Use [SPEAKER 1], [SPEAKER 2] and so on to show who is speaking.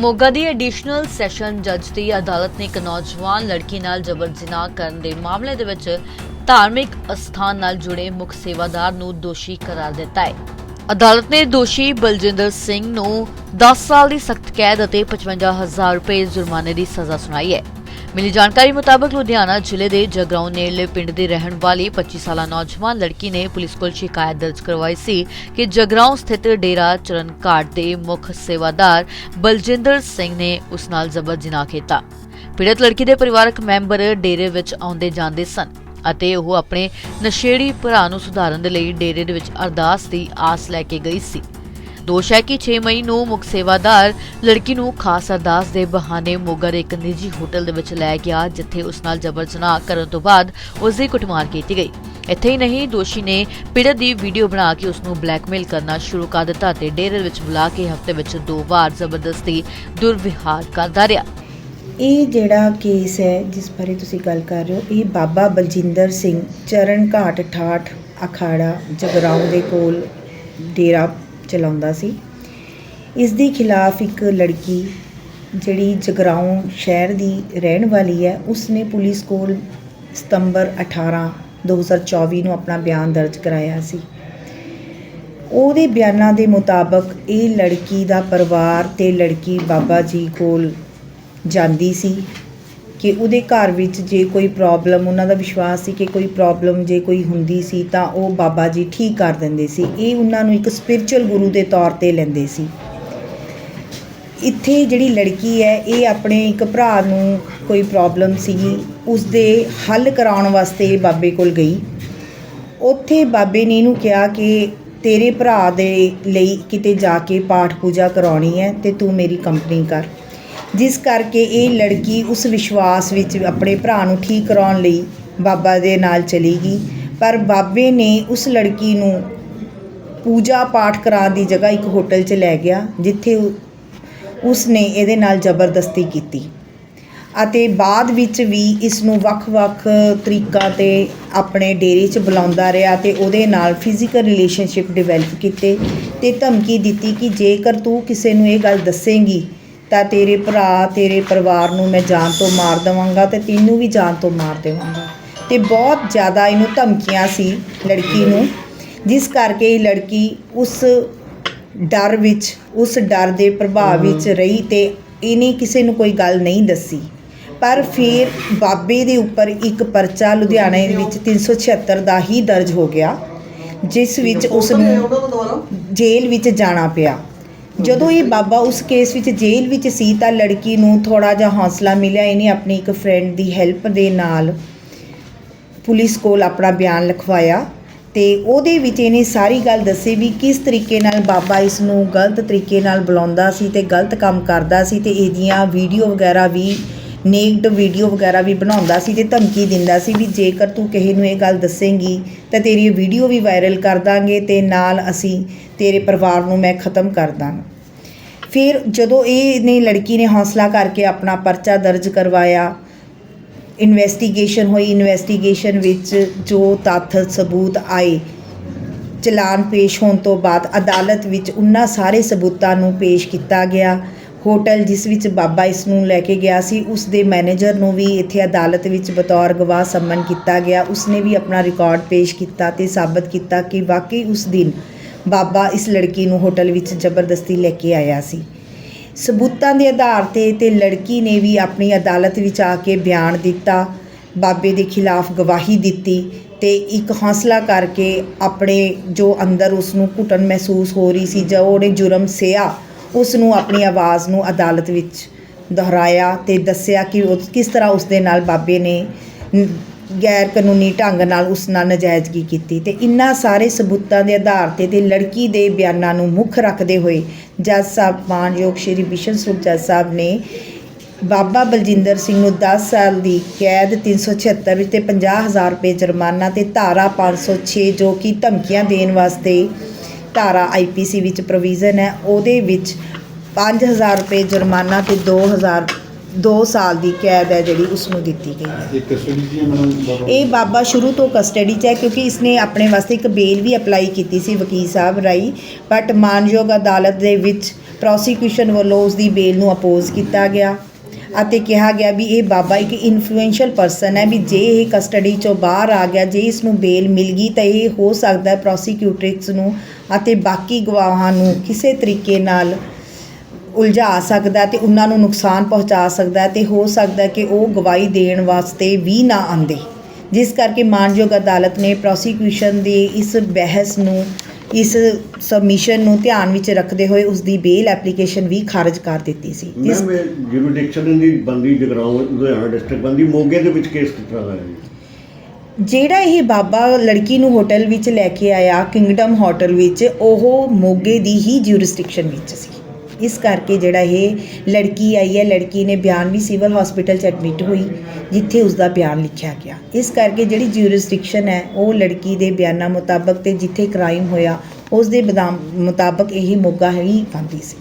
[SPEAKER 1] ਮੋਗਾ ਦੀ additional session ਜੱਜ ਦੀ ਅਦਾਲਤ ਨੇ ਇੱਕ ਨੌਜਵਾਨ ਲੜਕੀ ਨਾਲ ਜਬਰ ਜਨਾਹ ਕਰਨ ਦੇ ਮਾਮਲੇ ਦੇ ਵਿੱਚ ਧਾਰਮਿਕ ਅਸਥਾਨ ਨਾਲ ਜੁੜੇ ਮੁੱਖ ਸੇਵਾਦਾਰ ਨੂੰ ਦੋਸ਼ੀ ਕਰਾਰ ਦਿੱਤਾ ਹੈ। ਅਦਾਲਤ ਨੇ ਦੋਸ਼ੀ ਬਲਜਿੰਦਰ ਸਿੰਘ ਨੂੰ 10 ਸਾਲ ਦੀ ਸਖਤ ਕੈਦ ਅਤੇ 55000 ਰੁਪਏ ਜੁਰਮਾਨੇ ਦੀ ਸਜ਼ਾ ਸੁਣਾਈ ਹੈ। ਮਿਲੀ ਜਾਣਕਾਰੀ ਮੁਤਾਬਕ ਲੁਧਿਆਣਾ ਜ਼ਿਲ੍ਹੇ ਦੇ ਜਗਰਾਉਂ ਨੇੜਲੇ ਪਿੰਡ ਦੇ ਰਹਿਣ ਵਾਲੀ 25 ਸਾਲਾ ਨੌਜਵਾਨ ਲੜਕੀ ਨੇ ਪੁਲਿਸ ਕੋਲ ਸ਼ਿਕਾਇਤ ਦਰਜ ਕਰਵਾਈ ਸੀ ਕਿ ਜਗਰਾਉਂ ਸਥਿਤ ਡੇਰਾ ਚਰਨ ਘਾਟ ਦੇ ਮੁੱਖ ਸੇਵਾਦਾਰ ਬਲਜਿੰਦਰ ਸਿੰਘ ਨੇ ਉਸ ਨਾਲ ਜ਼ਬਰ ਜਨਾਹ ਕੀਤਾ। ਪੀੜਤ ਲੜਕੀ ਦੇ ਪਰਿਵਾਰਕ ਮੈਂਬਰ ਡੇਰੇ ਵਿੱਚ ਆਉਂਦੇ ਜਾਂਦੇ ਸਨ ਅਤੇ ਉਹ ਆਪਣੇ ਨਸ਼ੇੜੀ ਭਰਾ ਨੂੰ ਸੁਧਾਰਨ ਦੇ ਲਈ ਡੇਰੇ ਦੇ ਵਿੱਚ ਅਰਦਾਸ ਦੀ ਆਸ ਲੈ ਕੇ ਗਈ ਸੀ। ਦੋਸ਼ ਹੈ ਕਿ 6 ਮਈ ਨੂੰ ਮੁੱਖ ਸੇਵਾਦਾਰ ਲੜਕੀ ਨੂੰ ਖਾਸ ਅਰਦਾਸ ਦੇ ਬਹਾਨੇ ਮੋਗਾ ਇੱਕ ਨਿੱਜੀ ਹੋਟਲ ਦੇ ਵਿੱਚ ਲੈ ਗਿਆ, ਜਿੱਥੇ ਉਸ ਨਾਲ ਜਬਰ ਜਨਾਹ ਕਰਨ ਤੋਂ ਬਾਅਦ ਉਸ ਦੀ ਕੁੱਟਮਾਰ ਕੀਤੀ ਗਈ। ਇੱਥੇ ਹੀ ਨਹੀਂ, ਦੋਸ਼ੀ ਨੇ ਪੀੜਤ ਦੀ ਵੀਡੀਓ ਬਣਾ ਕੇ ਉਸ ਨੂੰ ਬਲੈਕਮੇਲ ਕਰਨਾ ਸ਼ੁਰੂ ਕਰ ਦਿੱਤਾ ਤੇ ਡੇਰੇ ਵਿੱਚ ਬੁਲਾ ਕੇ ਹਫ਼ਤੇ ਵਿੱਚ ਦੋ ਵਾਰ ਜ਼ਬਰਦਸਤੀ ਦੁਰਵਿਹਾਰ ਕਰਦਾ ਰਿਹਾ।
[SPEAKER 2] ਇਹ ਜਿਹੜਾ ਕੇਸ ਹੈ, ਜਿਸ ਬਾਰੇ ਤੁਸੀਂ ਗੱਲ ਕਰ ਰਹੇ ਹੋ, ਇਹ ਬਾਬਾ ਬਲਜਿੰਦਰ ਸਿੰਘ ਚਰਨ ਘਾਟ ਠਾਠ ਅਖਾੜਾ ਜਗਰਾਉਂ ਦੇ ਕੋਲ ਡੇਰਾ ਚਲਾਉਂਦਾ ਸੀ। ਇਸ ਦੇ ਖਿਲਾਫ ਇੱਕ ਲੜਕੀ ਜਿਹੜੀ ਜਗਰਾਉਂ ਸ਼ਹਿਰ ਦੀ ਰਹਿਣ ਵਾਲੀ ਹੈ, ਉਸਨੇ ਪੁਲਿਸ ਕੋਲ ਸਤੰਬਰ 18 2024 ਨੂੰ ਆਪਣਾ ਬਿਆਨ ਦਰਜ ਕਰਾਇਆ ਸੀ। ਉਹਦੇ ਬਿਆਨਾਂ ਦੇ ਮੁਤਾਬਕ ਇਹ ਲੜਕੀ ਦਾ ਪਰਿਵਾਰ ਤੇ ਲੜਕੀ ਬਾਬਾ ਜੀ ਕੋਲ ਜਾਂਦੀ ਸੀ। ਕਿ ਉਹਦੇ ਘਰ ਵਿੱਚ ਜੇ ਕੋਈ ਪ੍ਰੋਬਲਮ ਉਹਨਾਂ ਦਾ ਵਿਸ਼ਵਾਸ ਸੀ ਕਿ ਕੋਈ ਪ੍ਰੋਬਲਮ ਜੇ ਕੋਈ ਹੁੰਦੀ ਸੀ ਤਾਂ ਉਹ ਬਾਬਾ ਜੀ ਠੀਕ ਕਰ ਦਿੰਦੇ ਸੀ। ਇਹ ਉਹਨਾਂ ਨੂੰ ਇੱਕ ਸਪਿਰਚੁਅਲ ਗੁਰੂ ਦੇ ਤੌਰ ਤੇ ਲੈਂਦੇ ਸੀ। ਇੱਥੇ ਜਿਹੜੀ ਲੜਕੀ ਹੈ, ਇਹ ਆਪਣੇ ਇੱਕ ਭਰਾ ਨੂੰ ਕੋਈ ਪ੍ਰੋਬਲਮ ਸੀਗੀ ਉਸ ਦੇ ਹੱਲ ਕਰਾਉਣ ਵਾਸਤੇ ਬਾਬੇ ਕੋਲ ਗਈ। ਉੱਥੇ ਬਾਬੇ ਨੇ ਇਹਨੂੰ ਕਿਹਾ ਕਿ ਤੇਰੇ ਭਰਾ ਦੇ ਲਈ ਕਿਤੇ ਜਾ ਕੇ ਪਾਠ ਪੂਜਾ ਕਰਾਉਣੀ ਹੈ ਤੇ ਤੂੰ ਮੇਰੀ ਕੰਪਨੀ ਕਰ। ਜਿਸ ਕਰਕੇ ਇਹ ਲੜਕੀ ਉਸ ਵਿਸ਼ਵਾਸ ਵਿੱਚ ਆਪਣੇ ਭਰਾ ਨੂੰ ਠੀਕ ਕਰਾਉਣ ਲਈ ਬਾਬਾ ਦੇ ਨਾਲ ਚਲੀ ਗਈ। ਪਰ ਬਾਬੇ ਨੇ ਉਸ ਲੜਕੀ ਨੂੰ ਪੂਜਾ ਪਾਠ ਕਰਾਉਣ ਦੀ ਜਗ੍ਹਾ ਇੱਕ ਹੋਟਲ 'ਚ ਲੈ ਗਿਆ, ਜਿੱਥੇ ਉਸ ਨੇ ਇਹਦੇ ਨਾਲ ਜ਼ਬਰਦਸਤੀ ਕੀਤੀ। ਅਤੇ ਬਾਅਦ ਵਿੱਚ ਵੀ ਇਸ ਨੂੰ ਵੱਖ-ਵੱਖ ਤਰੀਕਾਂ ਤੇ ਆਪਣੇ ਡੇਰੇ 'ਚ ਬੁਲਾਉਂਦਾ ਰਿਹਾ ਤੇ ਉਹਦੇ ਨਾਲ ਫਿਜ਼ੀਕਲ ਰਿਲੇਸ਼ਨਸ਼ਿਪ ਡਿਵੈਲਪ ਕੀਤੇ ਤੇ ਧਮਕੀ ਦਿੱਤੀ ਕਿ ਜੇਕਰ ਤੂੰ ਕਿਸੇ ਨੂੰ ਇਹ ਗੱਲ ਦੱਸੇਂਗੀ ਤਾਂ ਤੇਰੇ ਭਰਾ ਤੇਰੇ ਪਰਿਵਾਰ ਨੂੰ ਮੈਂ ਜਾਨ ਤੋਂ ਮਾਰ ਦੇਵਾਂਗਾ ਤੇ ਤੈਨੂੰ ਵੀ ਜਾਨ ਤੋਂ ਮਾਰ ਦੇਵਾਂਗਾ। ਤੇ ਬਹੁਤ ਜ਼ਿਆਦਾ ਇਹਨੂੰ ਧਮਕੀਆਂ ਸੀ ਲੜਕੀ ਨੂੰ ਜਿਸ ਕਰਕੇ ਇਹ ਲੜਕੀ ਉਸ ਡਰ ਵਿੱਚ ਉਸ ਡਰ ਦੇ ਪ੍ਰਭਾਵ ਵਿੱਚ ਰਹੀ ਤੇ ਇਹਨੇ ਕਿਸੇ ਨੂੰ ਕੋਈ ਗੱਲ ਨਹੀਂ ਦੱਸੀ। ਪਰ ਫਿਰ ਬਾਬੇ ਦੇ ਉੱਪਰ ਇੱਕ ਪਰਚਾ ਲੁਧਿਆਣੇ ਵਿੱਚ 376 ਦਾ ਹੀ ਦਰਜ ਹੋ ਗਿਆ ਜਿਸ ਵਿੱਚ ਉਸ ਨੂੰ ਜੇਲ੍ਹ ਵਿੱਚ ਜਾਣਾ ਪਿਆ। ਜਦੋਂ ਇਹ ਬਾਬਾ ਉਸ ਕੇਸ ਵਿੱਚ ਜੇਲ੍ਹ ਵਿੱਚ ਸੀ ਤਾਂ ਲੜਕੀ ਨੂੰ ਥੋੜਾ ਜਿਹਾ ਹੌਸਲਾ ਮਿਲਿਆ। ਇਹਨੇ ਆਪਣੀ ਇੱਕ ਫਰੈਂਡ ਦੀ ਹੈਲਪ ਦੇ ਨਾਲ ਪੁਲਿਸ ਕੋਲ ਆਪਣਾ ਬਿਆਨ ਲਿਖਵਾਇਆ ਤੇ ਉਹਦੇ ਵਿੱਚ ਇਹਨੇ ਸਾਰੀ ਗੱਲ ਦੱਸੀ ਵੀ ਕਿਸ ਤਰੀਕੇ ਨਾਲ ਬਾਬਾ ਇਸ ਨੂੰ ਗਲਤ ਤਰੀਕੇ ਨਾਲ ਬੁਲਾਉਂਦਾ ਸੀ ਤੇ ਗਲਤ ਕੰਮ ਕਰਦਾ ਸੀ ਤੇ ਇਹਦੀਆਂ ਵੀਡੀਓ ਵਗੈਰਾ ਵੀ ਨੇਕਡ ਵੀਡੀਓ ਵਗੈਰਾ ਵੀ ਬਣਾਉਂਦਾ ਸੀ ਤੇ ਧਮਕੀ ਦਿੰਦਾ ਸੀ ਵੀ ਜੇਕਰ ਤੂੰ ਕਿਸੇ ਨੂੰ ਇਹ ਗੱਲ ਦੱਸੇਂਗੀ ਤਾਂ ਤੇਰੀ ਵੀਡੀਓ ਵੀ ਵਾਇਰਲ ਕਰ ਦਾਂਗੇ ਤੇ ਨਾਲ ਅਸੀਂ ਤੇਰੇ ਪਰਿਵਾਰ ਨੂੰ ਮੈਂ ਖਤਮ ਕਰ ਦਾਂਗਾ। ਫਿਰ ਜਦੋਂ ਇਹ ਨੇ ਲੜਕੀ ਨੇ ਹੌਸਲਾ ਕਰਕੇ ਆਪਣਾ ਪਰਚਾ ਦਰਜ ਕਰਵਾਇਆ ਇਨਵੈਸਟੀਗੇਸ਼ਨ ਹੋਈ ਇਨਵੈਸਟੀਗੇਸ਼ਨ ਵਿੱਚ ਜੋ ਤੱਥ, ਸਬੂਤ ਆਏ, ਚਲਾਨ ਪੇਸ਼ ਹੋਣ ਤੋਂ ਬਾਅਦ ਅਦਾਲਤ ਵਿੱਚ ਉਹਨਾਂ ਸਾਰੇ ਸਬੂਤਾਂ ਨੂੰ ਪੇਸ਼ ਕੀਤਾ ਗਿਆ। ਹੋਟਲ ਜਿਸ ਵਿੱਚ ਬਾਬਾ ਇਸ ਨੂੰ ਲੈ ਕੇ ਗਿਆ ਸੀ, ਉਸ ਦੇ ਮੈਨੇਜਰ ਨੂੰ ਵੀ ਇੱਥੇ ਅਦਾਲਤ ਵਿੱਚ ਬਤੌਰ ਗਵਾਹ ਸੰਮਨ ਕੀਤਾ ਗਿਆ। ਉਸਨੇ ਵੀ ਆਪਣਾ ਰਿਕਾਰਡ ਪੇਸ਼ ਕੀਤਾ ਤੇ ਸਾਬਤ ਕੀਤਾ ਕਿ ਵਾਕਈ ਉਸ ਦਿਨ ਬਾਬਾ ਇਸ ਲੜਕੀ ਨੂੰ ਹੋਟਲ ਵਿੱਚ ਜ਼ਬਰਦਸਤੀ ਲੈ ਕੇ ਆਇਆ ਸੀ। ਸਬੂਤਾਂ ਦੇ ਆਧਾਰ ਤੇ ਤੇ ਲੜਕੀ ਨੇ ਵੀ ਆਪਣੀ ਅਦਾਲਤ ਵਿੱਚ ਆ ਕੇ ਬਿਆਨ ਦਿੱਤਾ, ਬਾਬੇ ਦੇ ਖਿਲਾਫ ਗਵਾਹੀ ਦਿੱਤੀ ਤੇ ਇੱਕ ਹੌਸਲਾ ਕਰਕੇ ਆਪਣੇ ਜੋ ਅੰਦਰ ਉਸ ਨੂੰ ਘੁਟਨ ਮਹਿਸੂਸ ਹੋ ਰਹੀ ਸੀ ਜੋ ਉਹਨੇ ਜੁਰਮ ਸਿਆ ਉਸ ਨੂੰ ਆਪਣੀ ਆਵਾਜ਼ ਨੂੰ ਅਦਾਲਤ ਵਿੱਚ ਦੁਹਰਾਇਆ ਤੇ ਦੱਸਿਆ ਕਿ ਉਹ ਕਿਸ ਤਰ੍ਹਾਂ ਉਸ ਦੇ ਨਾਲ ਬਾਬੇ ਨੇ ਗੈਰ ਕਾਨੂੰਨੀ ਢੰਗ ਨਾਲ ਉਸ ਨਾਲ ਨਜਾਇਜ਼ਗੀ ਕੀਤੀ ਤੇ ਇਨ੍ਹਾਂ ਸਾਰੇ ਸਬੂਤਾਂ ਦੇ ਆਧਾਰ ਤੇ ਤੇ ਲੜਕੀ ਦੇ ਬਿਆਨਾਂ ਨੂੰ ਮੁੱਖ ਰੱਖਦੇ ਹੋਏ ਜੱਜ ਸਾਹਿਬ ਮਾਨਯੋਗ ਸ਼੍ਰੀ ਬਿਸ਼ਨ ਸਰੂਪ ਜੱਜ ਸਾਹਿਬ ਨੇ ਬਾਬਾ ਬਲਜਿੰਦਰ ਸਿੰਘ ਨੂੰ 10 ਸਾਲ ਦੀ ਕੈਦ 376 ਵਿੱਚ ਤੇ 50000 ਰੁਪਏ ਜੁਰਮਾਨਾ ਤੇ ਧਾਰਾ 506 ਜੋ ਕਿ ਧਮਕੀਆਂ ਦੇਣ ਵਾਸਤੇ ਧਾਰਾ ਆਈਪੀਸੀ ਵਿੱਚ ਪ੍ਰੋਵੀਜ਼ਨ ਹੈ ਉਹਦੇ ਵਿੱਚ 5000 ਰੁਪਏ ਜੁਰਮਾਨਾ ਤੇ 2000 2 ਸਾਲ ਦੀ ਕੈਦ ਹੈ ਜਿਹੜੀ ਉਸ ਨੂੰ ਦਿੱਤੀ ਗਈ ਹੈ।
[SPEAKER 3] ਇਹ ਕਸਟਡੀ ਜੀ ਮੈਡਮ? ਬਾਬਾ
[SPEAKER 2] ਇਹ ਬਾਬਾ ਸ਼ੁਰੂ ਤੋਂ ਕਸਟਡੀ 'ਚ ਹੈ ਕਿਉਂਕਿ ਇਸਨੇ ਆਪਣੇ ਵਾਸਤੇ ਇੱਕ ਬੇਲ ਵੀ ਅਪਲਾਈ ਕੀਤੀ ਸੀ ਵਕੀਲ ਸਾਹਿਬ ਰਾਈ ਬਟ ਮਾਨਯੋਗ ਅਦਾਲਤ ਦੇ ਵਿੱਚ ਪ੍ਰੋਸੀਕਿਊਸ਼ਨ ਵੱਲੋਂ ਉਸ ਦੀ ਬੇਲ ਨੂੰ ਅਪੋਜ਼ ਕੀਤਾ ਗਿਆ। ਅਤੇ ਕਿਹਾ ਗਿਆ ਵੀ ਇਹ ਬਾਬਾ ਇੱਕ ਇਨਫਲੂਐਂਸ਼ੀਅਲ ਪਰਸਨ ਹੈ ਵੀ ਜੇ ਇਹ ਕਸਟਡੀ ਚੋਂ ਬਾਹਰ ਆ ਗਿਆ, ਜੇ ਇਸ ਨੂੰ ਬੇਲ ਮਿਲ ਗਈ ਤਾਂ ਇਹ ਹੋ ਸਕਦਾ ਹੈ ਪ੍ਰੋਸੀਕਿਊਟਰਿਕਸ ਨੂੰ ਅਤੇ ਬਾਕੀ ਗਵਾਹਾਂ ਨੂੰ ਕਿਸੇ ਤਰੀਕੇ ਨਾਲ ਉਲਝਾ ਸਕਦਾ ਤੇ ਉਹਨਾਂ ਨੂੰ ਨੁਕਸਾਨ ਪਹੁੰਚਾ ਸਕਦਾ ਤੇ ਹੋ ਸਕਦਾ ਕਿ ਉਹ ਗਵਾਹੀ ਦੇਣ ਵਾਸਤੇ ਵੀ ਨਾ ਆਂਦੇ ਜਿਸ ਕਰਕੇ ਮਾਨਯੋਗ ਅਦਾਲਤ ਨੇ ਪ੍ਰੋਸੀਕਿਊਸ਼ਨ ਦੀ ਇਸ ਬਹਿਸ ਨੂੰ ਇਸ ਸਬਮਿਸ਼ਨ ਨੂੰ ਧਿਆਨ ਵਿੱਚ ਰੱਖਦੇ ਹੋਏ ਉਸ ਦੀ ਬੇਲ ਐਪਲੀਕੇਸ਼ਨ ਵੀ ਖਾਰਜ ਕਰ ਦਿੱਤੀ ਸੀ।
[SPEAKER 4] ਇਹ ਜੁਰੀਡਿਕਸ਼ਨ ਦੀ ਬੰਦੀ ਜਗਰਾਉਂ ਲੁਧਿਆਣਾ ਡਿਸਟ੍ਰਿਕਟ ਬੰਦੀ ਮੋਗੇ ਦੇ ਵਿੱਚ ਕੇਸ ਦਾ ਹੈ ਜੀ।
[SPEAKER 2] ਜਿਹੜਾ ਇਹ ਬਾਬਾ ਲੜਕੀ ਨੂੰ ਹੋਟਲ ਵਿੱਚ ਲੈ ਕੇ ਆਇਆ ਕਿੰਗਡਮ ਹੋਟਲ ਵਿੱਚ ਉਹ ਮੋਗੇ ਦੀ ਹੀ ਜੂਰਿਸਡਿਕਸ਼ਨ ਵਿੱਚ ਸੀ। ਇਸ ਕਰਕੇ ਜਿਹੜਾ ਇਹ ਲੜਕੀ ਆਈ ਹੈ, ਲੜਕੀ ਨੇ ਬਿਆਨ ਵੀ ਸਿਵਲ ਹਸਪੀਟਲ 'ਚ ਐਡਮਿਟ ਹੋਈ, ਜਿੱਥੇ ਉਸ ਦਾ ਬਿਆਨ ਲਿਖਿਆ ਗਿਆ। ਇਸ ਕਰਕੇ ਜਿਹੜੀ ਜੂਰਿਸਡਿਕਸ਼ਨ ਹੈ, ਉਹ ਲੜਕੀ ਦੇ ਬਿਆਨਾਂ ਮੁਤਾਬਕ ਤੇ ਜਿੱਥੇ ਕ੍ਰਾਈਮ ਹੋਇਆ ਉਸ ਦੇ ਬਦਾਮ ਮੁਤਾਬਕ ਇਹ ਮੋਗਾ ਹੀ ਬਣਦੀ ਸੀ।